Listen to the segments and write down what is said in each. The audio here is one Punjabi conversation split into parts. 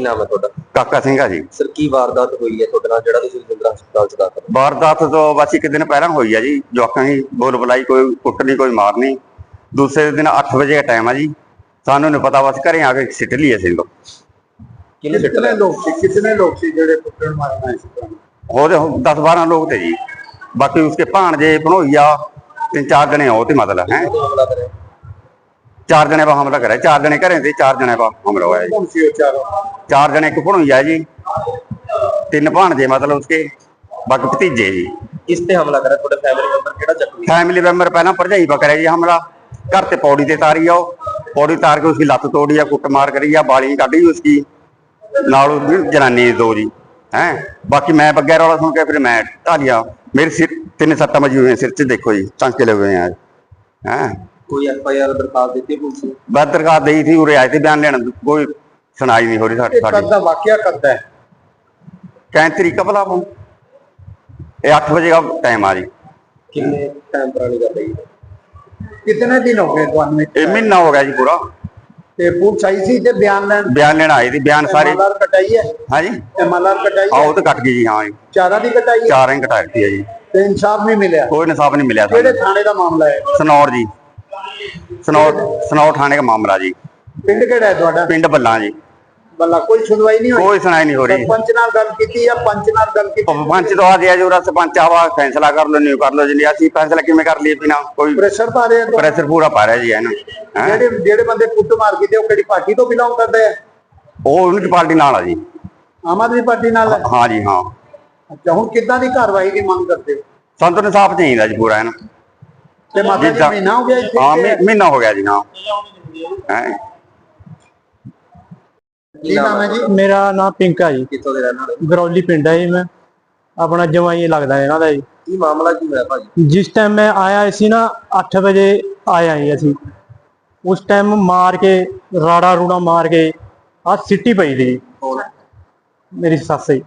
ਨਾਮ ਹੈ ਤੁਹਾਡਾ? ਕਾਕਾ ਸਿੰਘ ਆ ਜੀ। ਸਰ ਕੀ ਵਾਰਦਾਤ ਹੋਈ ਹੈ ਤੁਹਾਡੇ ਨਾਲ ਜਿਹੜਾ ਤੁਸੀਂ ਰਜਿੰਦਰਾ ਹਸਪਤਾਲ ਚ ਦਾਖਲ ਹੋ? ਵਾਰਦਾਤ ਤੋਂ ਬਸ ਇੱਕ ਦਿਨ ਪਹਿਲਾਂ ਹੋਈ ਆ ਜੀ। ਜਵਾਕਾਂ ਦੀ ਬੋਲ ਬੁਲਾਈ ਕੋਈ ਕੁੱਟ ਨਹੀਂ ਕੋਈ ਮਾਰ ਨਹੀਂ। ਦੂਸਰੇ ਦਿਨ 8 ਵਜੇ ਦਾ ਟਾਈਮ ਆ ਜੀ। ਸਾਨੂੰ ਨਹੀਂ ਪਤਾ ਬਸ ਘਰੇ ਆ ਕੇ ਸਿੱਟ ਲਈ ਅਸੀਂ ਲੋਕ। ਕਿਹਨੇ ਸਿੱਟ ਲਿਆ ਲੋਕ ਸੀ ਕਿਤਨੇ ਲੋਕ ਸੀ ਜਿਹੜੇ ਕੁੱਟਣ ਮਾਰਨ ਆਏ ਸੀ ਤੁਹਾਨੂੰ? ਉਹਦੇ 10 12 ਲੋਕ ਤੇ ਜੀ। ਬਾਕੀ ਉਸਕੇ ਭਾਣਜੇ ਭਣੋਈਆ ਤਿੰਨ ਚਾਰ ਜਣੇ ਉਹ ਤੇ ਮਤਲਬ ਹੈ। ਕਰਿਆ? ਚਾਰ ਜਣੇ ਪਾ ਹਮਲਾ ਕਰਿਆ ਚਾਰ ਜਣੇ ਘਰੇ ਤੇ ਚਾਰ ਜਣੇ ਪਾ ਹਮਲਾ ਹੋਇਆ ਚਾਰ? ਜਣੇ ਇੱਕ ਭਣੋਈ ਆ ਜੀ। ਤਿੰਨ ਭਾਣਜੇ ਮਤਲਬ ਉਸਕੇ ਬਾਕੀ ਭਤੀਜੇ ਜੀ। ਕਿਸ ਤੇ ਹਮਲਾ ਕਰਿਆ? ਤੁਹਾਡੇ ਫੈਮਿਲੀ ਮੈਂਬਰ ਕਿਹੜਾ ਜ਼ਖਮੀ ਫੈਮਿਲੀ ਮੈਂਬਰ ਪਹਿਲਾਂ ਭਰਜਾਈ ਪਾ ਕਰਿਆ ਜੀ ਹਮਲਾ। ਘਰ ਤੇ ਪੌੜੀ ਤੇ ਤਾਰੀ ਆ ਉਹ। ਪੌੜੀ ਤਾਰ ਕੇ ਉਸਦੀ ਲੱਤ ਤੋੜੀ ਆ ਕੁੱਟ ਮਾਰ ਕਰੀ ਆ ਬਾਲੀ ਕੱਢੀ ਉਸਦੀ। ਨਾਲ ਉਹਦੀ ਜਨਾਨੀ ਦੋ ਜੀ ਹੈ। ਬਾਕੀ ਮੈਂ ਬੱਗੈਰ ਰੌਲਾ ਸੁਣ ਕੇ ਫਿਰ ਮੈਂ ਢਾਲੀਆ। ਮੇਰੇ ਸਿਰ ਤਿੰਨ ਸੱਟਾਂ ਵਜੇ ਹੋਏ ਸਿਰ 'ਚ ਦੇਖੋ ਜੀ ਟਾਂਕੇ ਲਗੇ ਹੋਏ ਆ। ਹੈ। ਕੋਈ ਐਫ ਆਈ ਆਰ ਦਰਖਾਸਤ ਦਿੱਤੀ ਪੁਲਿਸ ਨੂੰ? ਬਸ ਦਰਖਾਸਤ ਦੇਈ ਸੀ ਉਹ ਰਿਆਇਤੀ ਬਿਆਨ ਲੈਣ ਦੀ ਕੋਈ ਸੁਣਾਈ ਨਹੀਂ ਹੋ ਰਹੀ ਸਾਡੀ ਇਹ ਕਦ ਦਾ ਵਾਕਿਆ ਕਰਦਾ ਹੈ? ਕੈਂ ਤਰੀਕਾ ਭਲਾ ਹੁਣ। ਇਹ 8 ਵਜੇ ਦਾ ਟਾਈਮ ਆ ਜੀ। ਕਿੰਨੇ ਟਾਈਮ ਪੁਰਾਣੀ ਗੱਲ ਹੈ ਜੀ? ਕਿਤਨੇ ਦਿਨ ਹੋ ਗਏ ਤੁਹਾਨੂੰ ਇੱਥੇ? ਇਹ ਮਹੀਨਾ ਹੋ ਗਿਆ ਜੀ ਪੂਰਾ। ਤੇ ਪੁਲਿਸ ਆਈ ਸੀ ਤੇ ਬਿਆਨ ਲੈਣ? ਬਿਆਨ ਲੈਣ ਆਏ ਸੀ ਬਿਆਨ ਸਾਰੇ। ਮਾਲਾਰ ਕਟਾਈ ਹੈ? ਹਾਂਜੀ। ਐਮਐਲਆਰ ਕਟਾਈ ਹੈ? ਆਹ ਉਹ ਤਾਂ ਕੱਟ ਗਈ ਜੀ ਹਾਂ ਜੀ। ਚਾਰਾ ਦੀ ਕਟਾਈ ਹੈ? ਚਾਰਾਂ ਹੀ ਕਟਾ ਦਿੱਤੀ ਹੈ ਜੀ। ਤੇ ਇਨਸਾਫ ਨਹੀਂ ਮਿਲਿਆ? ਕੋਈ ਇਨਸਾਫ ਨਹੀਂ ਮਿਲਿਆ ਕਿਹੜੇ ਸਾਨੂੰ ਥਾਣੇ ਦਾ ਮਾਮਲਾ ਹੈ? ਸਨੌਰ ਜੀ। ਸਨੌਰ ਸਨੌਰ ਥਾਣੇ ਦਾ ਮਾਮਲਾ ਜੀ। ਪਿੰਡ ਕਿਹੜਾ ਹੈ ਤੁਹਾਡਾ? ਪਿੰਡ ਬੱਲਾ ਜੀ। ਬੱਲਾ ਕੋਈ ਸੁਣਵਾਈ ਨਹੀਂ ਹੋਈ? ਕੋਈ ਸੁਣਾਈ ਨਹੀਂ ਹੋ ਰਹੀ। ਸਰਪੰਚ ਨਾਲ ਗੱਲ ਕੀਤੀ ਜਾਂ ਪੰਚ ਨਾਲ ਗੱਲ ਕੀਤੀ? ਪੰਚ ਤੋਂ ਆ ਗਿਆ ਜੋ ਰਸ ਪੰਚ ਆਵਾ ਫੈਸਲਾ ਕਰ ਲੋ ਨਹੀਂ ਕਰ ਲੋ ਜੀ ਅਸੀਂ ਫੈਸਲਾ ਕਿਵੇਂ ਕਰ ਲਈਏ ਬਿਨਾ ਕੋਈ ਪ੍ਰੈਸ਼ਰ ਪਾ ਰਹੇ? ਪ੍ਰੈਸ਼ਰ ਪੂਰਾ ਪਾ ਰਿਹਾ ਜੀ ਇਹਨੂੰ ਹੈਂ। ਜਿਹੜੇ ਜਿਹੜੇ ਬੰਦੇ ਕੁੱਟ ਮਾਰ ਕੀਤੇ ਉਹ ਕਿਹੜੀ ਪਾਰਟੀ ਤੋਂ ਬਿਲੋਂਗ ਕਰਦੇ ਆ? ਉਹ ਉਹਨਾਂ ਪਾਰਟੀ ਨਾਲ ਆ ਜੀ। ਆਮ ਆਦਮੀ ਪਾਰਟੀ ਨਾਲ ਹੈ? ਹਾਂ ਜੀ ਹਾਂ। ਅੱਛਾ ਹੁਣ ਕਿੱਦਾਂ ਦੀ ਕਾਰਵਾਈ ਦੀ ਮੰਗ ਕਰਦੇ ਹੋ? ਸਾਨੂੰ ਤਾਂ ਇਨਸਾਫ ਚਾਹੀਦਾ ਜੀ ਪੂਰਾ ਇਹਨੂੰ। ਤੇ ਮਾਤਾ ਜੀ ਜਿੱਦਾਂ- ਮਹੀਨਾ ਹੋ ਗਿਆ ਇੱਥੇ ਹਾਂ ਮਹੀ- ਮਹੀਨਾ ਹੋ ਗਿਆ ਜੀ ਹਾਂ। ਹੈਂ। ਕੀ ਨਾਮ ਹੈ ਜੀ? ਮੇਰਾ ਨਾਮ ਪਿੰਕਾ ਜੀ। ਕਿੱਥੋਂ ਦੇ ਰਹਿਣ ਵਾਲੇ ਗਰੌਲੀ ਪਿੰਡ ਹੈ ਜੀ ਮੈਂ। ਆਪਣਾ ਜਵਾਈ ਲੱਗਦਾ ਇਹਨਾਂ ਦਾ ਜੀ। ਕੀ ਮਾਮਲਾ ਕੀ ਹੋਇਆ ਭਾਜੀ? ਜਿਸ ਟਾਈਮ ਮੈਂ ਆਇਆ ਸੀ ਨਾ 8 ਵਜੇ ਆਇਆ ਜੀ ਅਸੀਂ। ਉਸ ਟਾਈਮ ਮਾਰ ਕੇ ਰਾੜਾ ਰੂੜਾ ਮਾਰ ਕੇ ਆ ਸਿੱਟੀ ਪਈ ਦੀ ਕੌਣ ਮੇਰੀ ਸੱਸ ਜੀ।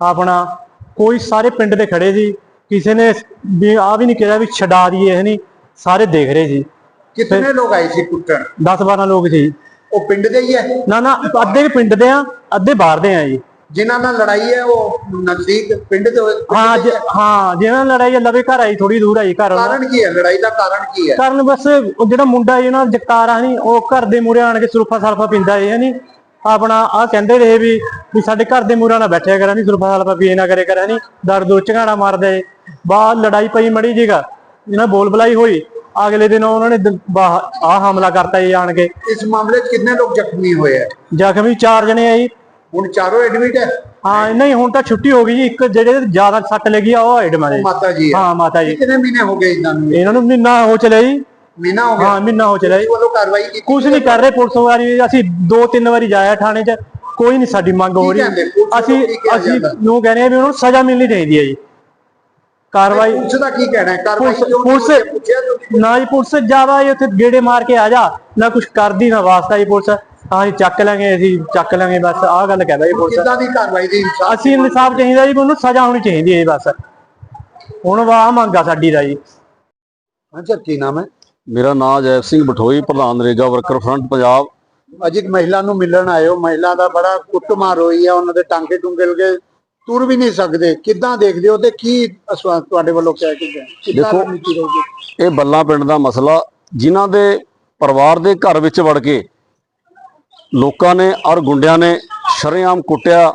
ਆਪਣਾ ਕੋਈ ਸਾਰੇ ਪਿੰਡ ਦੇ ਖੜੇ ਸੀ। ਕਿਸੇ ਨੇ ਵੀ ਆ ਵੀ ਨਹੀਂ ਕਿਹਾ ਵੀ ਛਡਾ ਦਈਏ ਇਹ ਨਹੀਂ ਸਾਰੇ ਦੇਖ ਰਹੇ ਸੀ ਕਿਤਨੇ ਲੋਕ ਆਏ ਸੀ ਕੁੱਟਣ? 10 12 ਲੋਕ ਸੀ। ਉਹ ਪਿੰਡ ਦੇ ਹੀ ਹੈ? ਨਾ ਨਾ ਅੱਧੇ ਪਿੰਡ ਦੇ ਆ ਅੱਧੇ ਬਾਹਰ ਦੇ ਆ ਜੀ। ਜਿਨ੍ਹਾਂ ਨਾਲ ਲੜਾਈ ਹੈ ਉਹ ਨਜ਼ਦੀਕ ਪਿੰਡ ਦੇ ਹਾਂ ਹੀ ਹੈ। ਹਾਂ ਜਿਹਨਾਂ ਨਾਲ ਲੜਾਈ ਆ, ਲਵੇ ਘਰ ਆਈ ਥੋੜੀ ਦੂਰ ਆਈ ਘਰ ਕਾਰਨ ਕੀ ਹੈ? ਲੜਾਈ ਦਾ ਕਾਰਨ ਕੀ ਹੈ? ਕਾਰਨ ਬਸ ਉਹ ਜਿਹੜਾ ਮੁੰਡਾ ਜੀ ਨਾ ਜਗਤਾਰ ਨਹੀਂ ਉਹ ਘਰ ਦੇ ਮੂਹਰੇ ਆਣ ਕੇ ਸੁਰਫਾ ਸਲਫਾ ਪਿੰਦਾ ਹੈ ਨਹੀਂ ਆਪਣਾ ਆ ਕਹਿੰਦੇ ਰਹੇ ਵੀ ਵੀ ਸਾਡੇ ਘਰ ਦੇ ਮੂਹਰੇ ਨਾ ਬੈਠਿਆ ਕਰਾਂ ਨਹੀਂ ਸੁਰਫਾ ਸਲਫਾ ਪੀਏ ਨਾ ਕਰੇ ਕਰਾਂ ਨਹੀਂ ਦਰ ਦੋ ਝਗਾੜਾ ਮਾਰਦਾ। ਬਾਹਰ ਲੜਾਈ ਪਈ ਮੜੀ ਜੀਗਾ ਇਹਨਾਂ ਬੋਲ ਬਲਾਈ ਹੋਈ। ਅਗਲੇ ਦਿਨ ਉਹਨਾਂ ਨੇ ਆ ਹਮਲਾ ਕਰਤਾ ਜੀ ਆਣ ਕੇ। ਇਸ ਮਾਮਲੇ 'ਚ ਕਿੰਨੇ ਲੋਕ ਜ਼ਖਮੀ ਹੋਏ ਹੈ ਜ਼ਖਮੀ ਚਾਰ ਜਣੇ ਆ ਜੀ। ਹੁਣ ਚਾਰੋਂ ਐਡਮਿਟ ਹੈ ਹਾਂ ਨਹੀਂ ਹੁਣ ਤਾਂ ਛੁੱਟੀ ਹੋ ਗਈ ਜੀ। ਇੱਕ ਜਿਹੜੇ ਜ਼ਿਆਦਾ ਸੱਟ ਲੱਗੀ ਆ ਉਹ ਐਡਮ ਦੇ ਮਾਤਾ ਜੀ ਹੈ ਮਾਤਾ ਜੀ। ਕਿਤਨੇ ਮਹੀਨੇ ਹੋ ਗਏ ਇਹਨਾਂ ਨੂੰ? ਇਹਨਾਂ ਨੂੰ ਮਹੀਨਾ ਹੋ ਚਲਿਆ ਜੀ। ਮਹੀਨਾ ਹੋ ਗਿਆ। ਹਾਂ ਮਹੀਨਾ ਹੋ ਚਲਿਆ ਜੀ। ਪੁਲਿਸ ਵੱਲੋਂ ਕਾਰਵਾਈ ਕੀਤੀ ਕੁਝ ਨਹੀਂ ਕਰ ਰਹੇ ਪੁਲਿਸ ਵਾਰੀ ਅਸੀਂ ਦੋ ਤਿੰਨ ਵਾਰੀ ਜਾਇਆ ਥਾਣੇ 'ਚ ਕੋਈ ਨਹੀਂ ਸਾਡੀ ਮੰਗ ਹੋ ਰਹੀ। ਵੱਲੋਂ ਅਸੀਂ ਅਸੀਂ? ਨੂੰ ਕਹਿੰਦੇ ਆ ਵੀ ਉਹਨਾਂ ਨੂੰ ਸਜ਼ਾ ਮਿਲਣੀ ਚਾਹੀਦੀ ਹੈ ਜੀ। ਕਾਰਵਾਈ ਪੁਲਿਸ ਦਾ ਕੀ ਕਹਿਣਾ ਹੈ? ਕਾਰਵਾਈ ਪੁਲਿਸ-? ਨਾ ਜੀ ਪੁਲਿਸ ਜਾਵਾ ਜੀ ਉੱਥੇ ਗੇੜੇ ਮਾਰ ਕੇ ਆ ਜਾ। ਨਾ ਕੁਝ ਕਰਦੀ ਨਾ ਵਾਸਤਾ ਜੀ ਪੁਲਿਸ। ਹਾਂ ਜੀ ਚੱਕ ਲਾਂਗੇ ਅਸੀਂ ਚੱਕ ਲਾਂਗੇ ਬਸ। ਆਹ ਗੱਲ ਕਹਿੰਦਾ ਜੀ ਪੁਲਿਸ। ਕਿੱਦਾਂ ਦੀ ਕਾਰਵਾਈ ਦੀ ਇਨਸਾਫ ਅਸੀਂ ਇਨਸਾਫ ਚਾਹੀਦਾ ਜੀ ਉਹਨੂੰ ਸਜ਼ਾ ਹੋਣੀ ਚਾਹੀਦੀ ਹੈ ਜੀ ਬਸ। ਹੁਣ ਵਾਹ ਮੰਗਾ ਸਾਡੀ ਦਾ ਜੀ। ਅੱਛਾ ਕੀ ਨਾਮ ਹੈ? ਮੇਰਾ ਨਾਮ ਜੈਪ ਸਿੰਘ ਬਠੋਈ ਪ੍ਰਧਾਨ ਨਰੇਗਾ ਵਰਕਰ ਫਰੰਟ ਪੰਜਾਬ। ਅੱਜ ਇੱਕ ਮਹਿਲਾ ਨੂੰ ਮਿਲਣ ਆਏ ਹੋ ਮਹਿਲਾ ਦਾ ਬੜਾ ਕੁੱਟਮਾਰ ਹੋਈ ਹੈ ਉਹਨਾਂ ਦੇ ਟਾਂਕੇ ਟੁੰਗੇ ਲਗੇ। ਤੁਰ ਵੀ ਨਹੀਂ ਸਕਦੇ। ਕਿੱਦਾਂ ਦੇਖਦੇ ਹੋ ਤੇ ਕੀ ਤੁਹਾਡੇ ਵੱਲੋਂ ਕਹਿ ਕੇ ਦੇਖੋ, ਇਹ ਬੱਲਾ ਪਿੰਡ ਦਾ ਮਸਲਾ ਜਿਨ੍ਹਾਂ ਦੇ ਪਰਿਵਾਰ ਦੇ ਘਰ ਵਿੱਚ ਵੜ ਕੇ ਲੋਕਾਂ ਨੇ ਔਰ ਗੁੰਡਿਆਂ ਨੇ ਸ਼ਰੇਆਮ ਕੁੱਟਿਆ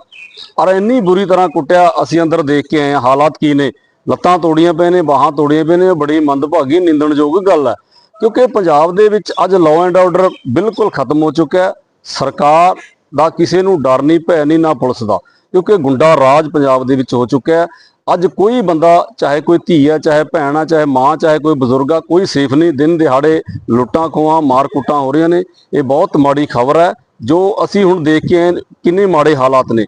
ਔਰ ਇੰਨੀ ਬੁਰੀ ਤਰ੍ਹਾਂ ਕੁੱਟਿਆ ਅਸੀਂ ਅੰਦਰ ਦੇਖ ਕੇ ਆਏ ਹਾਲਾਤ ਕੀ ਨੇ? ਲੱਤਾਂ ਤੋੜੀਆਂ ਪਏ ਨੇ ਬਾਹਾਂ ਤੋੜੀਆਂ ਪਏ ਨੇ ਬੜੀ ਮੰਦਭਾਗੀ ਨਿੰਦਣਯੋਗ ਗੱਲ ਹੈ। ਕਿਉਂਕਿ ਪੰਜਾਬ ਦੇ ਵਿੱਚ ਅੱਜ ਲਾਅ ਐਂਡ ਆਰਡਰ ਬਿਲਕੁਲ ਖਤਮ ਹੋ ਚੁੱਕਿਆ ਹੈ। ਸਰਕਾਰ ਦਾ ਕਿਸੇ ਨੂੰ ਡਰ ਨਹੀਂ, ਭੈ ਨਹੀਂ, ਨਾ ਪੁਲਿਸ ਦਾ। ਕਿਉਂਕਿ ਗੁੰਡਾ ਰਾਜ ਪੰਜਾਬ ਦੇ ਵਿੱਚ ਹੋ ਚੁੱਕਿਆ ਹੈ। ਅੱਜ ਕੋਈ ਬੰਦਾ, ਚਾਹੇ ਕੋਈ ਧੀ ਆ ਚਾਹੇ ਭੈਣ ਆ ਚਾਹੇ ਮਾਂ, ਚਾਹੇ ਕੋਈ ਬਜ਼ੁਰਗ ਆ ਕੋਈ ਸੇਫ ਨਹੀਂ। ਦਿਨ ਦਿਹਾੜੇ ਲੁੱਟਾਂ ਖੋਹਾਂ, ਮਾਰ ਕੁੱਟਾਂ ਹੋ ਰਹੀਆਂ ਨੇ। ਇਹ ਬਹੁਤ ਮਾੜੀ ਖਬਰ ਹੈ, ਜੋ ਅਸੀਂ ਹੁਣ ਦੇਖ ਕੇ ਆਏ ਕਿੰਨੇ ਮਾੜੇ ਹਾਲਾਤ ਨੇ।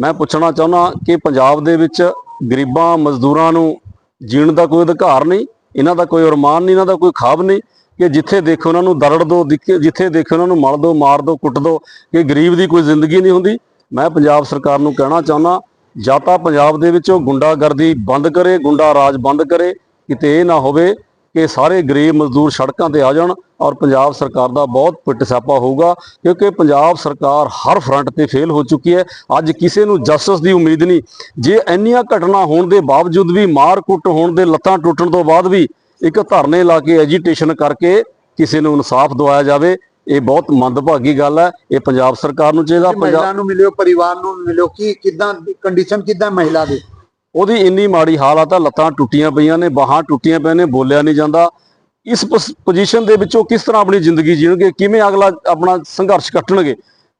ਮੈਂ ਪੁੱਛਣਾ ਚਾਹੁੰਦਾ ਕਿ ਪੰਜਾਬ ਦੇ ਵਿੱਚ ਗਰੀਬਾਂ, ਮਜ਼ਦੂਰਾਂ ਨੂੰ ਜੀਣ ਦਾ ਕੋਈ ਅਧਿਕਾਰ ਨਹੀਂ? ਇਹਨਾਂ ਦਾ ਕੋਈ ਅਰਮਾਨ ਨਹੀਂ, ਇਹਨਾਂ ਦਾ ਕੋਈ ਖਾਬ ਨਹੀਂ ਕਿ ਜਿੱਥੇ ਦੇਖੋ ਉਹਨਾਂ ਨੂੰ ਦਰੜ ਦੋ ਜਿੱਥੇ ਦੇਖੋ ਉਹਨਾਂ ਨੂੰ ਮਲ ਦੋ, ਮਾਰ ਦੋ, ਕੁੱਟ ਦੋ, ਕਿ ਗਰੀਬ ਦੀ ਕੋਈ ਜ਼ਿੰਦਗੀ ਨਹੀਂ ਹੁੰਦੀ। ਮੈਂ ਪੰਜਾਬ ਸਰਕਾਰ ਨੂੰ ਕਹਿਣਾ ਚਾਹੁੰਦਾ, ਜਾਂ ਤਾਂ ਪੰਜਾਬ ਦੇ ਵਿੱਚ ਉਹ ਗੁੰਡਾਗਰਦੀ ਬੰਦ ਕਰੇ, ਗੁੰਡਾ ਰਾਜ ਬੰਦ ਕਰੇ, ਕਿਤੇ ਇਹ ਨਾ ਹੋਵੇ ਕਿ ਸਾਰੇ ਗਰੀਬ ਮਜ਼ਦੂਰ ਸੜਕਾਂ ਤੇ ਆ ਜਾਣ ਔਰ ਪੰਜਾਬ ਸਰਕਾਰ ਦਾ ਬਹੁਤ ਪਿੱਟ ਸਿਆਪਾ ਹੋਊਗਾ ਕਿਉਂਕਿ ਪੰਜਾਬ ਸਰਕਾਰ ਹਰ ਫਰੰਟ ਤੇ ਫੇਲ ਹੋ ਚੁੱਕੀ ਹੈ। ਅੱਜ ਕਿਸੇ ਨੂੰ ਜਸਟਿਸ ਦੀ ਉਮੀਦ ਨਹੀਂ। ਜੇ ਇੰਨੀਆਂ ਘਟਨਾ ਹੋਣ ਦੇ ਬਾਵਜੂਦ ਵੀ ਮਾਰ ਕੁੱਟ ਹੋਣ ਦੇ ਲੱਤਾਂ ਟੁੱਟਣ ਤੋਂ ਬਾਅਦ ਵੀ ਇੱਕ ਧਰਨੇ ਲਾ ਕੇ ਐਜੀਟੇਸ਼ਨ ਕਰਕੇ ਕਿਸੇ ਨੂੰ ਇਨਸਾਫ ਦਿਵਾਇਆ ਜਾਵੇ ਇਹ ਬਹੁਤ ਮੰਦਭਾਗੀ ਗੱਲ ਹੈ। ਇਹ ਪੰਜਾਬ ਸਰਕਾਰ ਨੂੰ ਚਾਹੀਦਾ। ਪੰਜਾਬ ਨੂੰ ਮਿਲਿਓ ਪਰਿਵਾਰ ਨੂੰ ਮਿਲਿਓ ਕੀ ਕਿਦਾਂ ਕੰਡੀਸ਼ਨ ਕਿਦਾਂ ਮਹਿਲਾ ਦੀ? ਉਹਦੀ ਇੰਨੀ ਮਾੜੀ ਹਾਲਤ ਆ ਲੱਤਾਂ ਟੁੱਟੀਆਂ ਪਈਆਂ ਨੇ ਬਾਹਾਂ ਟੁੱਟੀਆਂ ਪਈਆਂ ਨੇ ਬੋਲਿਆ ਨਹੀਂ ਜਾਂਦਾ। ਇਸ ਪੋਜੀਸ਼ਨ ਦੇ ਵਿੱਚੋਂ ਕਿਸ ਤਰ੍ਹਾਂ ਆਪਣੀ ਜ਼ਿੰਦਗੀ ਜੀਣਗੇ ਕਿਵੇਂ ਅਗਲਾ ਆਪਣਾ ਸੰਘਰਸ਼ ਕੱਟਣਗੇ?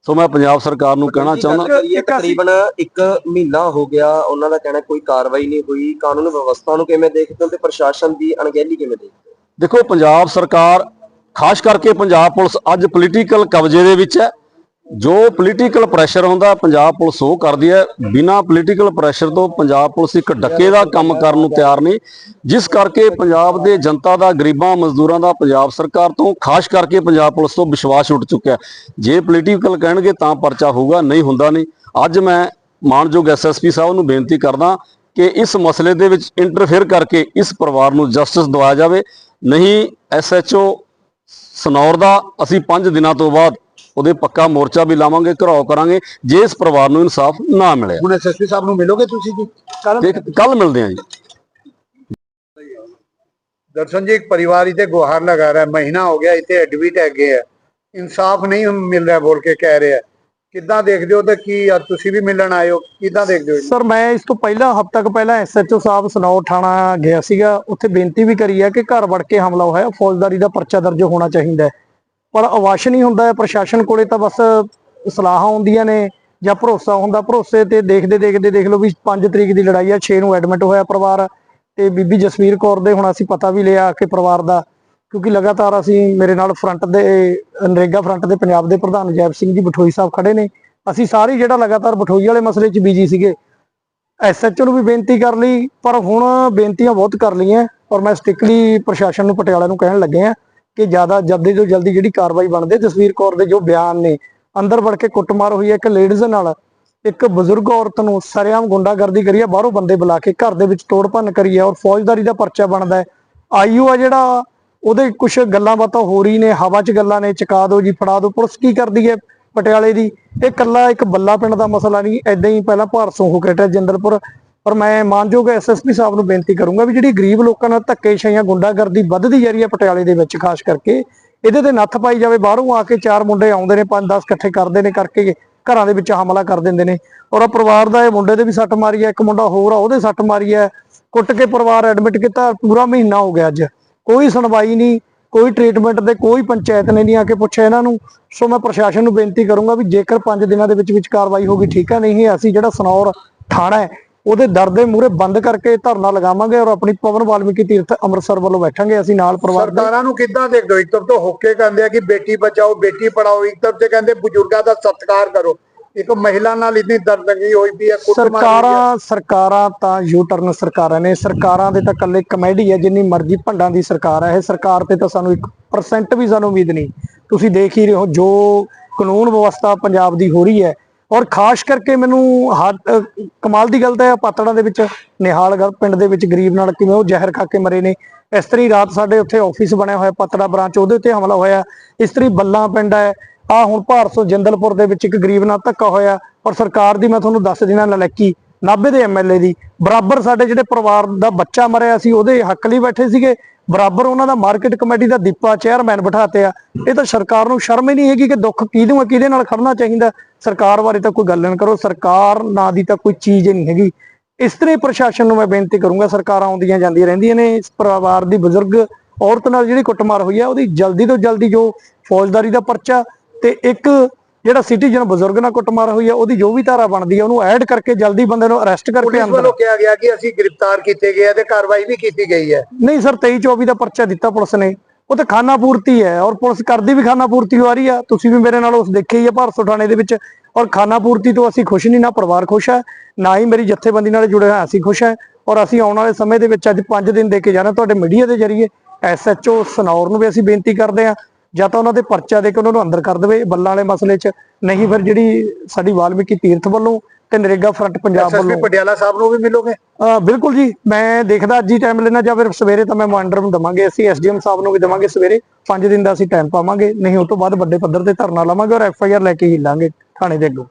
ਸੋ ਮੈਂ ਪੰਜਾਬ ਸਰਕਾਰ ਨੂੰ ਕਹਿਣਾ ਚਾਹੁੰਦਾ ਤਕਰੀਬਨ ਇੱਕ ਮਹੀਨਾ ਹੋ ਗਿਆ ਉਹਨਾਂ ਦਾ ਕਹਿਣਾ ਕੋਈ ਕਾਰਵਾਈ ਨਹੀਂ ਹੋਈ। ਕਾਨੂੰਨ ਵਿਵਸਥਾ ਨੂੰ ਕਿਵੇਂ ਦੇਖਦੇ ਹੋ ਤੇ ਪ੍ਰਸ਼ਾਸਨ ਦੀ ਅਣਗਹਿਲੀ ਕਿਵੇਂ ਦੇਖਦੇ ਹੋ? ਦੇਖੋ ਪੰਜਾਬ ਸਰਕਾਰ ਖਾਸ ਕਰਕੇ ਪੰਜਾਬ ਪੁਲਿਸ ਅੱਜ ਪੋਲੀਟੀਕਲ ਕਬਜ਼ੇ ਦੇ ਵਿੱਚ ਹੈ। ਜੋ ਪੋਲੀਟੀਕਲ ਪ੍ਰੈਸ਼ਰ ਹੁੰਦਾ, ਪੰਜਾਬ ਪੁਲਿਸ ਉਹ ਕਰਦੀ ਹੈ। ਬਿਨਾਂ ਪੋਲੀਟੀਕਲ ਪ੍ਰੈਸ਼ਰ ਤੋਂ ਪੰਜਾਬ ਪੁਲਿਸ ਇੱਕ ਡੱਕੇ ਦਾ ਕੰਮ ਕਰਨ ਨੂੰ ਤਿਆਰ ਨਹੀਂ। ਜਿਸ ਕਰਕੇ ਪੰਜਾਬ ਦੇ ਜਨਤਾ ਦਾ, ਗਰੀਬਾਂ, ਮਜ਼ਦੂਰਾਂ ਦਾ, ਪੰਜਾਬ ਸਰਕਾਰ ਤੋਂ, ਖਾਸ ਕਰਕੇ ਪੰਜਾਬ ਪੁਲਿਸ ਤੋਂ ਵਿਸ਼ਵਾਸ ਉੱਠ ਚੁੱਕਿਆ ਜੇ ਪੋਲੀਟੀਕਲ ਕਹਿਣਗੇ ਤਾਂ ਪਰਚਾ ਹੋਊਗਾ, ਨਹੀਂ ਹੁੰਦਾ ਨਹੀਂ। ਅੱਜ ਮੈਂ ਮਾਨਯੋਗ ਐਸਐਸਪੀ ਸਾਹਿਬ ਨੂੰ ਬੇਨਤੀ ਕਰਦਾ ਕਿ ਇਸ ਮਸਲੇ ਦੇ ਵਿੱਚ ਇੰਟਰਫੇਅਰ ਕਰਕੇ ਇਸ ਪਰਿਵਾਰ ਨੂੰ ਜਸਟਿਸ ਦਿਵਾਇਆ ਜਾਵੇ। ਨਹੀਂ ਐਸਐਚਓ ਸਨੌਰ ਦਾ ਅਸੀਂ 5 ਦਿਨਾਂ ਤੋਂ ਬਾਅਦ ਉਹਦੇ ਪੱਕਾ ਮੋਰਚਾ ਵੀ ਲਾਵਾਂਗੇ ਘਰਾਓ ਕਰਾਂਗੇ ਜੇ ਇਸ ਪਰਿਵਾਰ ਨੂੰ ਇਨਸਾਫ ਨਾ ਮਿਲਿਆ। ਹੁਣ ਐਸਐਸਪੀ ਸਾਹਿਬ ਨੂੰ ਮਿਲੋਗੇ ਤੁਸੀਂ ਜੀ? ਕੱਲ ਦੇਖ ਕੱਲ ਮਿਲਦੇ ਹਾਂ ਜੀ। ਦਰਸ਼ਨ ਜੀ ਇੱਕ ਪਰਿਵਾਰ ਇਥੇ ਗੁਹਾਰ ਲਗਾ ਰਿਹਾ ਹੈ ਮਹੀਨਾ ਹੋ ਗਿਆ ਇੱਥੇ ਐਡਮਿਟ ਹੈਗੇ ਆ। ਇਨਸਾਫ ਨਹੀਂ ਮਿਲ ਰਿਹਾ ਬੋਲ ਕੇ ਕਹਿ ਰਿਹਾ। ਕਿੱਦਾਂ ਦੇਖਦੇ ਹੋ ਤੇ ਕੀ ਆ? ਤੁਸੀਂ ਵੀ ਮਿਲਣ ਆਏ ਹੋ ਕਿੱਦਾਂ ਦੇਖਦੇ ਹੋ ਸਰ ਮੈਂ ਇਸ ਤੋਂ ਪਹਿਲਾਂ ਹਫ਼ਤਾ ਕੁ ਪਹਿਲਾਂ ਐਸਐਚਓ ਸਾਹਿਬ ਸਨੌਰ ਥਾਣਾ ਗਿਆ ਸੀਗਾ। ਉੱਥੇ ਬੇਨਤੀ ਵੀ ਕਰੀ ਹੈ ਕਿ ਘਰ ਵੜ ਕੇ ਹਮਲਾ ਹੋਇਆ ਫੌਜਦਾਰੀ ਦਾ ਪਰਚਾ ਦਰਜ ਹੋਣਾ ਚਾਹੀਦਾ ਹੈ। ਪਰ ਅਵਾਸ਼ ਨਹੀਂ ਹੁੰਦਾ ਹੈ ਪ੍ਰਸ਼ਾਸਨ ਕੋਲੇ ਤਾਂ ਬਸ ਸਲਾਹਾਂ ਹੁੰਦੀਆਂ ਨੇ ਜਾਂ ਭਰੋਸਾ ਹੁੰਦਾ। ਭਰੋਸੇ ਤੇ ਦੇਖਦੇ ਦੇਖਦੇ ਦੇਖ ਲਓ ਵੀ 5 ਤਰੀਕ ਦੀ ਲੜਾਈ ਆ 6 ਨੂੰ ਐਡਮਿਟ ਹੋਇਆ ਪਰਿਵਾਰ ਤੇ ਬੀਬੀ ਜਸਵੀਰ ਕੌਰ ਦੇ ਹੁਣ ਅਸੀਂ ਪਤਾ ਵੀ ਲਿਆ ਕਿ ਪਰਿਵਾਰ ਦਾ, ਕਿਉਂਕਿ ਲਗਾਤਾਰ ਅਸੀਂ ਮੇਰੇ ਨਾਲ ਫਰੰਟ ਦੇ, ਨਰੇਗਾ ਫਰੰਟ ਦੇ ਪੰਜਾਬ ਦੇ ਪ੍ਰਧਾਨ ਜੈਬ ਸਿੰਘ ਜੀ ਬਠੋਈ ਸਾਹਿਬ ਖੜੇ ਨੇ। ਅਸੀਂ ਸਾਰੇ ਜਿਹੜਾ ਲਗਾਤਾਰ ਬਠੋਈ ਵਾਲੇ ਮਸਲੇ 'ਚ ਬੀਜੀ ਸੀਗੇ। ਐਸਐਚਓ ਨੂੰ ਵੀ ਬੇਨਤੀ ਕਰ ਲਈ, ਪਰ ਹੁਣ ਬੇਨਤੀਆਂ ਬਹੁਤ ਕਰ ਲਈਆਂ, ਔਰ ਮੈਂ ਸਟ੍ਰਿਕਲੀ ਪ੍ਰਸ਼ਾਸਨ ਨੂੰ, ਪਟਿਆਲਾ ਨੂੰ ਕਹਿਣ ਲੱਗੇ ਆ ਕਿ ਜ਼ਿਆਦਾ ਜਲਦੀ ਤੋਂ ਜਲਦੀ ਜਿਹੜੀ ਕਾਰਵਾਈ ਬਣਦੇ ਜਸਵੀਰ ਕੌਰ ਦੇ ਜੋ ਬਿਆਨ ਨੇ, ਅੰਦਰ ਵੜ ਕੇ ਕੁੱਟਮਾਰ ਹੋਈ ਹੈ ਇੱਕ ਲੇਡੀਜ਼ ਨਾਲ। ਇੱਕ ਬਜ਼ੁਰਗ ਔਰਤ ਨੂੰ ਸਰੇਆਮ ਗੁੰਡਾਗਰਦੀ ਕਰੀ ਹੈ, ਬਾਹਰੋਂ ਬੰਦੇ ਬੁਲਾ ਕੇ ਘਰ ਦੇ ਵਿੱਚ ਤੋੜ ਭੰਨ ਕਰੀ ਹੈ ਔਰ ਫੌਜਦਾਰੀ ਦਾ ਪਰਚਾ ਬਣਦਾ ਹੈ। ਆਈਯੂ ਆ ਜਿਹੜਾ, ਉਹਦੇ ਕੁਝ ਗੱਲਾਂ ਬਾਤਾਂ ਹੋ ਰਹੀ ਨੇ, ਹਵਾ 'ਚ ਗੱਲਾਂ ਨੇ, ਚਕਾ ਦਿਓ ਜੀ, ਫੜਾ ਦਿਓ ਪੁਲਿਸ ਕੀ ਕਰਦੀ ਹੈ ਪਟਿਆਲੇ ਦੀ? ਇਹ ਕੱਲਾ ਇੱਕ ਬੱਲਾ ਪਿੰਡ ਦਾ ਮਸਲਾ ਨਹੀਂ ਐਦਾਂ ਹੀ ਪਹਿਲਾਂ ਭਾਰਸੋਂ ਹੋ ਕੇ ਹਟਿਆ, ਜਿੰਦਲਪੁਰ ਔਰ ਮੈਂ ਮਾਨਯੋਗ ਐਸਐਸਪੀ ਸਾਹਿਬ ਨੂੰ ਬੇਨਤੀ ਕਰੂੰਗਾ ਵੀ ਜਿਹੜੀ ਗਰੀਬ ਲੋਕਾਂ ਨਾਲ ਧੱਕੇ ਗੁੰਡਾਗਰਦੀ ਵੱਧਦੀ ਜਾ ਰਹੀ ਹੈ ਪਟਿਆਲੇ ਦੇ ਵਿੱਚ, ਖਾਸ ਕਰਕੇ, ਇਹਦੇ ਤੇ ਨੱਥ ਪਾਈ ਜਾਵੇ, ਬਾਹਰੋਂ ਆ ਕੇ ਚਾਰ ਮੁੰਡੇ ਆਉਂਦੇ ਨੇ 5-10 ਇਕੱਠੇ ਕਰਦੇ ਨੇ, ਕਰਕੇ ਘਰਾਂ ਦੇ ਵਿੱਚ ਹਮਲਾ ਕਰ ਦਿੰਦੇ ਨੇ। ਔਰ ਉਹ ਪਰਿਵਾਰ ਦਾ ਇਹ ਮੁੰਡੇ ਦੇ ਵੀ ਸੱਟ ਮਾਰੀ ਹੈ, ਇੱਕ ਮੁੰਡਾ ਹੋਰ ਆ, ਉਹਦੇ ਸੱਟ ਮਾਰੀ ਹੈ। ਕੁੱਟ ਕੇ ਪਰਿਵਾਰ ਐਡਮਿਟ ਕੀਤਾ, ਪੂਰਾ ਮਹੀਨਾ ਹੋ ਗਿਆ ਅੱਜ। ਕੋਈ ਸੁਣਵਾਈ ਨਹੀਂ, ਕੋਈ ਟ੍ਰੀਟਮੈਂਟ ਦੇ ਕੋਈ ਪੰਚਾਇਤ ਨੇ ਨਹੀਂ ਆ ਕੇ ਪੁੱਛਿਆ ਇਹਨਾਂ ਨੂੰ। ਸੋ ਮੈਂ ਪ੍ਰਸ਼ਾਸਨ ਨੂੰ ਬੇਨਤੀ ਕਰੂੰਗਾ ਵੀ ਜੇਕਰ 5 ਦਿਨਾਂ ਦੇ ਵਿੱਚ ਵਿੱਚ ਕਾਰਵਾਈ ਹੋਗੀ ਠੀਕ ਹੈ ਨਹੀਂ, ਅਸੀਂ ਜਿਹੜਾ ਸਨੌਰ ਥਾਣਾ ਹੈ ਉਹਦੇ ਦਰ ਦੇ ਮੂਹਰੇ ਬੰਦ ਕਰਕੇ ਧਰਨਾ ਲਗਾਵਾਂਗੇ ਔਰ ਆਪਣੀ ਪਵਨ ਵਾਲਮੀਕੀ ਤੀਰਥ ਅੰਮ੍ਰਿਤਸਰ ਵੱਲੋਂ ਬੈਠਾਂਗੇ ਅਸੀਂ ਨਾਲ ਪਰਿਵਾਰ ਦੇ। ਸਰਕਾਰਾਂ ਨੂੰ ਕਿੱਦਾਂ ਦੇਖਦੇ ਹੋ? ਇੱਕ ਤਰਫ ਤੋਂ ਹੋਕੇ ਕਹਿੰਦੇ ਆ ਕਿ ਬੇਟੀ ਬਚਾਓ ਬੇਟੀ ਪੜਾਓ ਇੱਕ ਤਰਫ ਤੇ ਕਹਿੰਦੇ ਬਜ਼ੁਰਗਾਂ ਦਾ ਸਤਿਕਾਰ ਕਰੋ। ਇੱਕ ਮਹਿਲਾ ਨਾਲ ਇੰਨੀ ਦਰਦਗੀ ਹੋਈ ਪਈ ਹੈ। ਸਰਕਾਰਾਂ ਸਰਕਾਰਾਂ ਤਾਂ ਯੂ ਟਰਨ ਸਰਕਾਰਾਂ ਨੇ ਸਰਕਾਰਾਂ ਦੇ ਤਾਂ ਇਕੱਲੇ ਕਮੇਡੀ ਹੈ ਜਿੰਨੀ ਮਰਜ਼ੀ ਭੰਡਾਂ ਦੀ ਸਰਕਾਰ ਹੈ ਇਹ ਸਰਕਾਰ ਤੇ ਤਾਂ ਸਾਨੂੰ 1% ਵੀ ਸਾਨੂੰ ਉਮੀਦ ਨਹੀਂ। ਤੁਸੀਂ ਦੇਖ ਹੀ ਰਹੇ ਹੋ ਜੋ ਕਾਨੂੰਨ ਵਿਵਸਥਾ ਪੰਜਾਬ ਦੀ ਹੋ ਰਹੀ ਹੈ ਔਰ ਖਾਸ ਕਰਕੇ ਮੈਨੂੰ ਹੱਦ- ਕਮਾਲ ਦੀ ਗੱਲ ਤਾਂ ਇਹ ਪਾਤੜਾਂ ਦੇ ਵਿੱਚ ਨਿਹਾਲਗੜ੍ਹ ਪਿੰਡ ਦੇ ਵਿੱਚ ਗਰੀਬ ਨਾਲ ਕਿਵੇਂ ਉਹ ਜ਼ਹਿਰ ਖਾ ਕੇ ਮਰੇ ਨੇ। ਇਸ ਤਰੀ ਰਾਤ ਸਾਡੇ ਉੱਥੇ ਆਫਿਸ ਬਣਿਆ ਹੋਇਆ, ਪਤੜਾ ਬ੍ਰਾਂਚ ਉਹਦੇ ਉੱਤੇ ਹਮਲਾ ਹੋਇਆ। ਇਸ ਤਰੀ ਬੱਲਾ ਪਿੰਡ ਹੈ। ਆ ਹੁਣ ਭਾਰਸੋ ਜਿੰਦਲਪੁਰ ਦੇ ਵਿੱਚ ਇੱਕ ਗਰੀਬ ਨਾਲ ਧੱਕਾ ਹੋਇਆ। ਔਰ ਸਰਕਾਰ ਦੀ ਮੈਂ ਤੁਹਾਨੂੰ ਦੱਸ ਦਿਨਾਂ ਨਲੈਕੀ, ਨਾਭੇ ਦੇ ਐਮਐਲਏ ਦੀ, ਬਰਾਬਰ ਸਾਡੇ ਜਿਹੜੇ ਪਰਿਵਾਰ ਦਾ ਬੱਚਾ ਮਰਿਆ ਸੀ, ਉਹਦੇ ਹੱਕ ਲਈ ਬੈਠੇ ਸੀਗੇ। ਬਰਾਬਰ ਉਹਨਾਂ ਦਾ ਮਾਰਕੀਟ ਕਮੇਟੀ ਦਾ ਦੀਪਾ ਚੇਅਰਮੈਨ ਬਿਠਾਤੇ ਆ। ਇਹ ਤਾਂ ਸਰਕਾਰ ਨੂੰ ਸ਼ਰਮ ਹੀ ਨਹੀਂ ਹੈਗੀ ਕਿ ਦੁੱਖ ਕਿਹਨੂੰ ਆ ਕਿਹਦੇ ਨਾਲ ਖੜਨਾ ਚਾਹੀਦਾ। ਸਰਕਾਰ ਬਾਰੇ ਤਾਂ ਕੋਈ ਗੱਲ ਨਾ ਕਰੋ ਸਰਕਾਰ ਨਾਂ ਦੀ ਤਾਂ ਕੋਈ ਚੀਜ਼ ਹੀ ਨਹੀਂ ਹੈਗੀ। ਇਸ ਤਰ੍ਹਾਂ ਪ੍ਰਸ਼ਾਸਨ ਨੂੰ ਮੈਂ ਬੇਨਤੀ ਕਰੂੰਗਾ ਸਰਕਾਰਾਂ ਆਉਂਦੀਆਂ ਜਾਂਦੀਆਂ ਰਹਿੰਦੀਆਂ ਨੇ ਇਸ ਪਰਿਵਾਰ ਦੀ ਬਜ਼ੁਰਗ ਔਰਤ ਨਾਲ ਜਿਹੜੀ ਕੁੱਟਮਾਰ ਹੋਈ ਹੈ ਉਹਦੀ ਜਲਦੀ ਤੋਂ ਜਲਦੀ ਜੋ ਫੌਜਦਾਰੀ ਦਾ ਪਰਚਾ ਤੇ ਇੱਕ ਜਿਹੜਾ ਸਿਟੀਜ਼ਨ ਬਜ਼ੁਰਗ ਨਾਲ ਕੁੱਟਮਾਰ ਹੋਈ ਹੈ ਉਹਦੀ ਜੋ ਵੀ ਧਾਰਾ ਬਣਦੀ ਹੈ ਉਹਨੂੰ ਐਡ ਕਰਕੇ ਜਲਦੀ ਬੰਦੇ ਨੂੰ ਅਰੈਸਟ ਕਰਕੇ ਅੰਦਰ ਵੱਲੋਂ ਕਿਹਾ ਗਿਆ ਕਿ ਅਸੀਂ ਗ੍ਰਿਫਤਾਰ ਕੀਤੇ ਗਏ ਆ ਤੇ ਕਾਰਵਾਈ ਵੀ ਕੀਤੀ ਗਈ ਹੈ। ਨਹੀਂ ਸਰ 23 24 ਦਾ ਪਰਚਾ ਦਿੱਤਾ ਪੁਲਿਸ ਨੇ। ਉਹ ਤਾਂ ਖਾਨਾ ਪੂਰਤੀ ਹੈ ਔਰ ਪੁਲਿਸ ਕਰਦੀ ਵੀ ਖਾਨਾ ਪੂਰਤੀ ਹੋ ਰਹੀ ਆ। ਤੁਸੀਂ ਵੀ ਮੇਰੇ ਨਾਲ ਉਸ ਦੇਖੇ ਹੀ ਆ ਭਾਰਸੋ ਥਾਣੇ ਦੇ ਵਿੱਚ। ਔਰ ਖਾਨਾ ਪੂਰਤੀ ਤੋਂ ਅਸੀਂ ਖੁਸ਼ ਨਹੀਂ, ਨਾ ਪਰਿਵਾਰ ਖੁਸ਼ ਹੈ, ਨਾ ਹੀ ਮੇਰੀ ਜਥੇਬੰਦੀ ਨਾਲ ਜੁੜੇ ਹੋਏ ਅਸੀਂ ਖੁਸ਼ ਹੈ। ਔਰ ਅਸੀਂ ਆਉਣ ਵਾਲੇ ਸਮੇਂ ਦੇ ਵਿੱਚ ਅੱਜ 5 ਦਿਨ ਦੇ ਕੇ ਜਾਣਾ ਤੁਹਾਡੇ ਮੀਡੀਆ ਦੇ ਜ਼ਰੀਏ। ਐਸਐਚਓ ਸਨੌਰ ਨੂੰ ਵੀ ਅਸੀਂ ਬੇਨਤੀ ਕਰਦੇ ਹਾਂ। ਜਾਂ ਤਾਂ ਉਹਨਾਂ ਦੇ ਪਰਚਾ ਦੇ ਕੇ ਉਹਨਾਂ ਨੂੰ ਅੰਦਰ ਕਰ ਦੇਵੇ ਬੱਲਾਂ ਵਾਲੇ ਮਸਲੇ 'ਚ। ਨਹੀਂ ਫਿਰ ਜਿਹੜੀ ਸਾਡੀ ਵਾਲਮੀਕੀ ਤੀਰਥ ਵੱਲੋਂ ਤੇ ਨਰੇਗਾ ਫਰੰਟ ਪੰਜਾਬ ਵੱਲੋਂ। ਪਟਿਆਲਾ ਸਾਹਿਬ ਨੂੰ ਵੀ ਮਿਲੋਗੇ? ਬਿਲਕੁਲ ਜੀ ਮੈਂ ਦੇਖਦਾ ਅੱਜ ਹੀ ਟਾਈਮ ਲੈਣਾ ਜਾਂ ਫਿਰ ਸਵੇਰੇ ਤਾਂ ਮੈਂ ਮਾਂਡਰ ਨੂੰ ਦਵਾਂਗੇ ਅਸੀਂ ਐਸਡੀਐਮ ਸਾਹਿਬ ਨੂੰ ਵੀ ਦਵਾਂਗੇ ਸਵੇਰੇ। 5 ਦਿਨ ਦਾ ਅਸੀਂ ਟਾਈਮ ਪਾਵਾਂਗੇ ਨਹੀਂ ਉਸ ਤੋਂ ਬਾਅਦ ਵੱਡੇ ਪੱਧਰ ਤੇ ਧਰਨਾ ਲਾਵਾਂਗੇ ਔਰ ਐਫਆਈਆਰ ਲੈ ਕੇ ਹੀ ਲਾਂਗੇ ਥਾਣੇ ਦੇ ਅੱਗੋਂ।